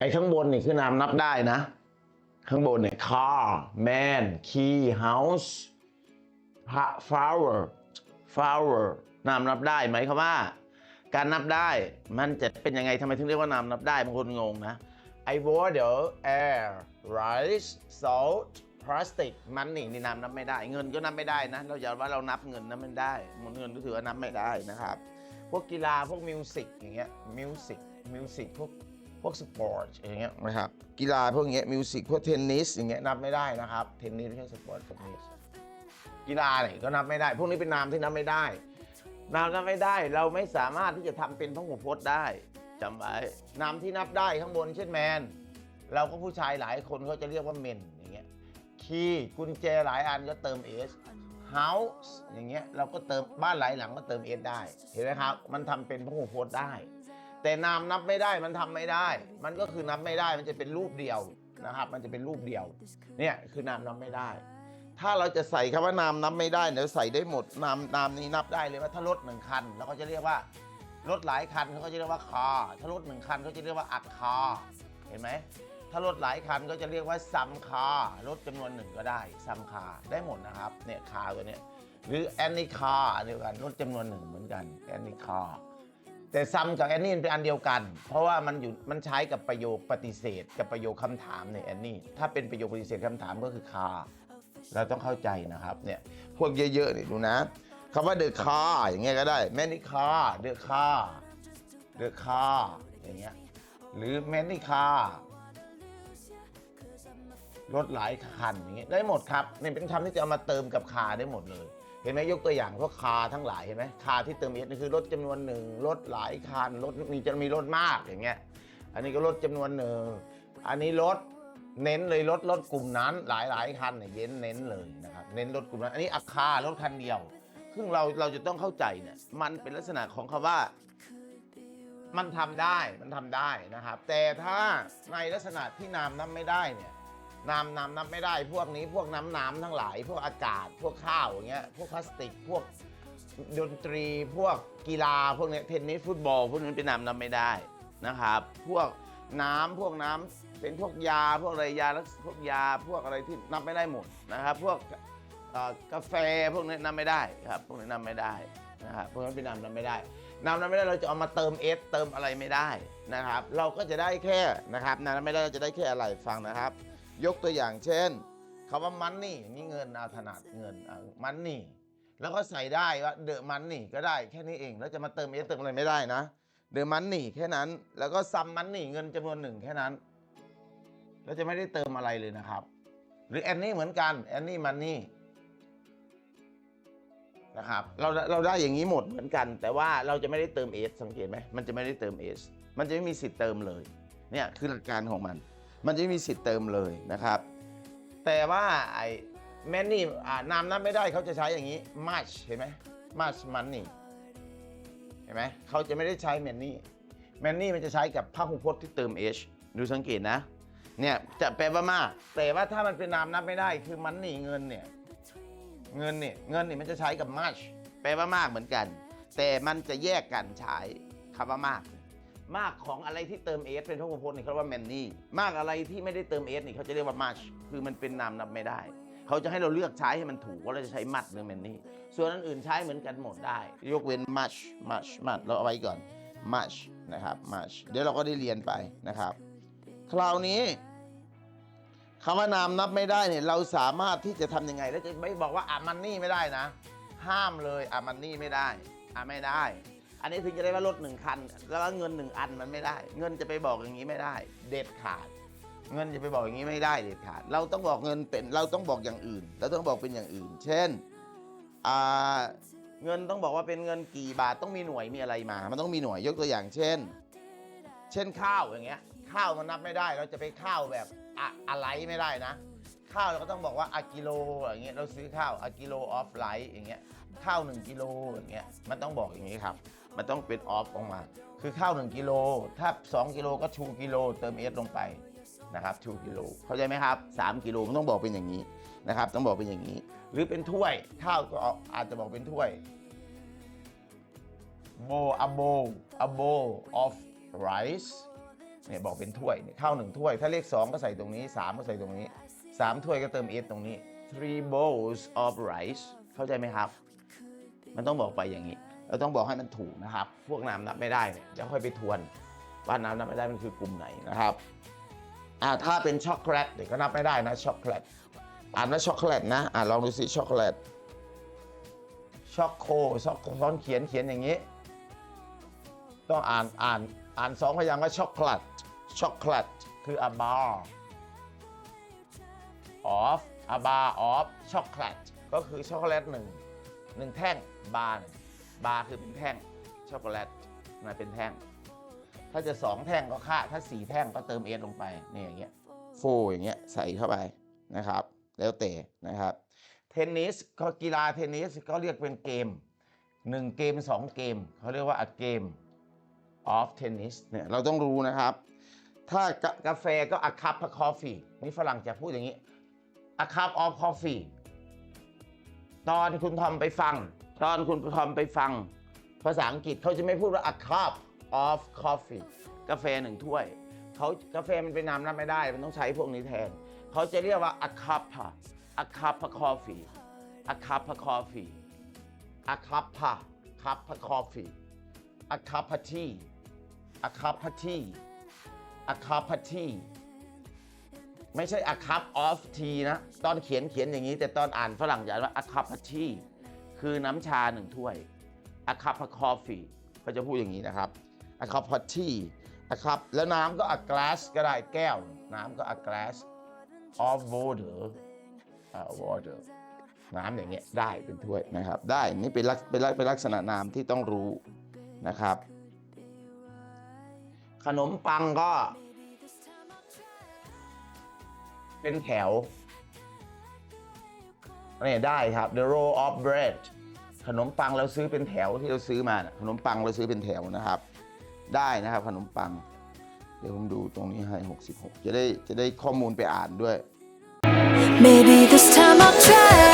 ไอ้ข้างบนนี่คือนามนับได้นะ ข้างบนเนี่ย car man key house flower flower นามนับได้ไหมครับว่า การนับได้มันจะเป็นยังไงทำไมถึงเรียกว่านามนับได้บางคนงงนะไอ water air rice salt plastic มันนี่นี่นามนับไม่ได้ เงินก็นับไม่ได้นะ เราอย่าว่าเรานับเงินนับไม่ได้เงินก็ถือว่านับไม่ได้นะครับ พวกกีฬาพวกมิวสิกอย่างเงี้ยมิวสิกมิวสิกพวก พวกสปอร์ตอย่างเงี้ยนะครับกีฬาพวกเงี้ยมิวสิกพวกเทนนิสอย่างเงี้ยนับไม่ได้นะครับเทนนิสไม่ใช่สปอร์ตเทนนิสกีฬาเนี่ยก็นับไม่ได้ พวกนี้เป็นนามที่นับไม่ได้นามนับไม่ได้เราไม่สามารถที่จะทำเป็นพหูพจน์ได้จำไว้นามที่นับได้ข้างบนเช่นแมน เราก็ผู้ชายหลายคนเขาจะเรียกว่าเมนอย่างเงี้ยคีย์กุญแจหลายอันก็เติม s house อย่างเงี้ยเราก็เติมบ้านหลายหลังก็เติม s ได้ เห็นไหมครับ มันทำเป็นพหูพจน์ได้ แต่นามนับไม่ได้มันทำไม่ได้ มันก็คือนับไม่ได้มันจะเป็นรูปเดียวนะครับ มันจะเป็นรูปเดียว เนี่ยคือนามนับไม่ได้ ถ้าเราจะใส่คำว่านามนับไม่ได้เนี่ยใส่ได้หมดนามนามนี้นับได้เลยว่าถ้ารถหนึ่งคันเราก็จะเรียกว่ารถหลายคันเขาก็จะเรียกว่าคาถ้ารถหนึ่งคันเขาจะเรียกว่าอัดคาเห็นไหมถ้ารถหลายคันก็จะเรียกว่าซัมคารถจำนวนหนึ่งก็ได้ซัมคาได้หมดนะครับเนี่ยคาตัวเนี้ยหรือแอนนี่คาเดียวกันรถจำนวนหนึ่งเหมือนกันแอนนี่คา แต่ซัมกับแอนนี่เป็นอันเดียวกัน เพราะว่ามันอยู่มันใช้กับประโยคปฏิเสธ กับประโยคคำถามในแอนนี่ถ้าเป็นประโยคปฏิเสธคำถามก็คือคาเราต้องเข้าใจนะครับเนี่ยพวกเยอะๆนี่ดูนะคำว่า the car อย่างเงี้ยก็ได้ many car the car the car อย่างเงี้ยหรือ many car รถหลายคันอย่างเงี้ยได้หมดครับนี่เป็นคำที่จะเอามาเติมกับคาได้หมดเลย เห็นไหมยกตัวอย่างพวกคาทั้งหลายเห็นไหมคาที่เติมเอสนี่คือรถจำนวนหนึ่งรถหลายคันรถมีจะมีรถมากอย่างเงี้ยอันนี้ก็รถจำนวนหนึ่งอันนี้รถเน้นเลยรถรถกลุ่มนั้นหลายหลายคันเนี่ยเน้นเน้นเลยนะครับเน้นรถกลุ่มนั้น อันนี้อาคารถคันเดียว ซึ่งเราเราจะต้องเข้าใจเนี่ยมันเป็นลักษณะของคำว่ามันทำได้มันทำได้นะครับ แต่ถ้าในลักษณะที่นามนับไม่ได้เนี่ย นามนามนับไม่ได้ พวกนี้พวกน้ำน้ำทั้งหลาย พวกอากาศ พวกข้าวอย่างเงี้ยพวกพลาสติกพวกดนตรีพวกกีฬาพวกเนี้ยเทนนิสฟุตบอล พวกนี้เป็นนามนับไม่ได้นะครับพวกน้ำพวกน้ำเป็นพวกยาพวกอะไรยาแล้วพวกยาพวกอะไรที่นับไม่ได้หมดนะครับ พวกกาแฟพวกนี้นับไม่ได้ครับพวกนี้นับไม่ได้นะครับพวกนั้นเป็นนามนับไม่ได้นามนั้นไม่ได้เราจะเอามาเติม S เติมอะไรไม่ได้นะครับ เราก็จะได้แค่นะครับนามนั้นไม่ได้เราจะได้แค่อะไรฟังนะครับ ยกตัวอย่างเช่นคำว่ามันนี่นี่เงินเอาถนัดเงินมันนี่แล้วก็ใส่ได้ว่าเดอะมันนี่ก็ได้แค่นี้เอง แล้วจะมาเติม S เติมอะไรไม่ได้นะเดอะมันนี่แค่นั้น แล้วก็ซัมมันนี่เงินจำนวนหนึ่งแค่นั้น แล้วจะไม่ได้เติมอะไรเลยนะครับ หรือแอนนี่เหมือนกันแอนนี่มันนี่นะครับเราเราได้อย่างนี้หมดเหมือนกัน แต่ว่าเราจะไม่ได้เติม S สังเกตไหมมันจะไม่ได้เติม S มันจะไม่มีสิทธิ์เติมเลย เนี่ยคือหลักการของมัน มันจะไม่มีสิทธิ์เติมเลยนะครับ แต่ว่าไอ้แมนนี่นามนั้นไม่ได้เขาจะใช้อย่างนี้ much เห็นไหม much money เห็นไหมเขาจะไม่ได้ใช้แมนนี่แมนนี่มันจะใช้กับพหูพจน์ที่เติม h ดูสังเกตนะ เนี่ยจะแปลว่ามาก แต่ว่าถ้ามันเป็นนามนับไม่ได้คือมันนี่เงินเนี่ย เงินเนี่ยเงินเนี่ยมันจะใช้กับ much แปลว่ามากเหมือนกัน แต่มันจะแยกกันใช้คำว่ามาก มากของอะไรที่เติม s เป็นพหูพจน์เนี่ยเขาเรียกว่า many มากอะไรที่ไม่ได้เติม s นี่เขาจะเรียกว่า much คือมันเป็นนามนับไม่ได้ เขาจะให้เราเลือกใช้ให้มันถูกว่าเราจะใช้ much หรือ many ส่วนอันอื่นใช้เหมือนกันหมดได้ ยกเว้น much much much เราเอาไว้ก่อน much นะครับ much เดี๋ยวเราก็ได้เรียนไปนะครับ คราวนี้คำว่านามนับไม่ได้เนี่ยเราสามารถที่จะทำยังไง แล้วจะไม่บอกว่าอะมันนี่ไม่ได้นะ ห้ามเลยอะมันนี่ไม่ได้อะไม่ได้ อันนี้ถึงจะได้ว่ารถหนึ่งคัน แล้วเงินหนึ่งอันมันไม่ได้ เงินจะไปบอกอย่างนี้ไม่ได้ เด็ดขาด เงินจะไปบอกอย่างนี้ไม่ได้เด็ดขาด เราต้องบอกเงินเป็นเราต้องบอกอย่างอื่น เราต้องบอกเป็นอย่างอื่น เช่นเงินต้องบอกว่าเป็นเงินกี่บาทต้องมีหน่วยมีอะไรมา มันต้องมีหน่วยยกตัวอย่างเช่น เช่นข้าวอย่างเงี้ย ข้าวมันนับไม่ได้ เราจะไปข้าวแบบอะอะไรไม่ได้นะ ข้าวเราก็ต้องบอกว่าอะกิโลอย่างเงี้ยเราซื้อข้าวอะกิโลออฟไลท์อย่างเงี้ยข้าว1กิโลอย่างเงี้ยมันต้องบอกอย่างงี้ครับ มันต้องเป็นออฟออกมา คือข้าว 1กิโลถ้า 2 กิโลก็ชูกิโลเติมเอสลงไปนะครับชูกิโลเข้าใจไหมครับ 3 กิโลมันต้องบอกเป็นอย่างนี้นะครับ ต้องบอกเป็นอย่างนี้ หรือเป็นถ้วยข้าวก็อาจจะบอกเป็นถ้วย bowl a bowl a bowl of rice เนี่ยบอกเป็นถ้วยเนี่ยข้าวหนึ่งถ้วย ถ้าเลขสองก็ใส่ตรงนี้สามก็ใส่ตรงนี้สามถ้วยก็เติม s ตรงนี้ three bowls of rice เข้าใจไหมครับ มันต้องบอกไปอย่างนี้ เราต้องบอกให้มันถูกนะครับ พวกน้ำนับไม่ได้เนี่ยเดี๋ยวค่อยไปทวนว่าน้ำนับไม่ได้มันคือกลุ่มไหนนะครับอ่าถ้าเป็นช็อกโกแลตเดี๋ยวก็นับไม่ได้นะช็อกโกแลตอ่านว่าช็อกโกแลตนะอ่าลองดูสิช็อกโกแลตช็อกโคช็อกตอนเขียนเขียนอย่างนี้ ต้องอ่านอ่านอ่านสองพยางค์ว่าช็อกโกแลตช็อกโกแลตคือ a bar of a bar of chocolate ก็คือช็อกโกแลตหนึ่งหนึ่งแท่งบาร์ บาร์คือเป็นแท่งช็อกโกแลตมาเป็นแท่ง ถ้าจะสองแท่งก็ค่า ถ้าสี่แท่งก็เติมเอสลงไปนี่อย่างเงี้ยโฟอย่างเงี้ยใส่เข้าไปนะครับ แล้วแต่นะครับ เทนนิสก็กีฬาเทนนิสก็เรียกเป็นเกมหนึ่งเกมสองเกมเขาเรียกว่า a game of tennis เนี่ยเราต้องรู้นะครับ ถ้ากากาแฟก็ a cup of coffee นี่ฝรั่งจะพูดอย่างนี้ a cup of coffee ตอนคุณทอมไปฟัง ตอนคุณทอมไปฟัง ภาษาอังกฤษเขาจะไม่พูดว่า a cup of coffee กาแฟหนึ่งถ้วยเขากาแฟมันเป็นน้ำนับไม่ได้ มันต้องใช้พวกนี้แทน เขาจะเรียกว่า a cup a cup of coffee a cup of coffee a cup cup of coffee a cup of tea a cup of tea a cup of tea ไม่ใช่ a cup of tea นะ ตอนเขียนเขียนอย่างนี้ แต่ตอนอ่านฝรั่งจะอ่านว่า a cup of tea คือน้ำชาหนึ่งถ้วย a cup of coffee เขาจะพูดอย่างนี้นะครับ a cup of tea a cup แล้วน้ำก็ a glass ก็ได้แก้ว น้ำก็ a glass of water อ่า water น้ำอย่างเงี้ยได้เป็นถ้วยนะครับ ได้นี่เป็นลักเป็นลักเป็นลักษณะนามที่ต้องรู้นะครับ ขนมปังก็ เป็นแถว เนี่ยได้ครับ the roll of bread ขนมปังเราซื้อเป็นแถวที่เราซื้อมานะขนมปังเราซื้อเป็นแถวนะครับ ได้นะครับขนมปัง เดี๋ยวผมดูตรงนี้ให้ 66 จะได้จะได้ข้อมูลไปอ่านด้วย Maybe this time I'll try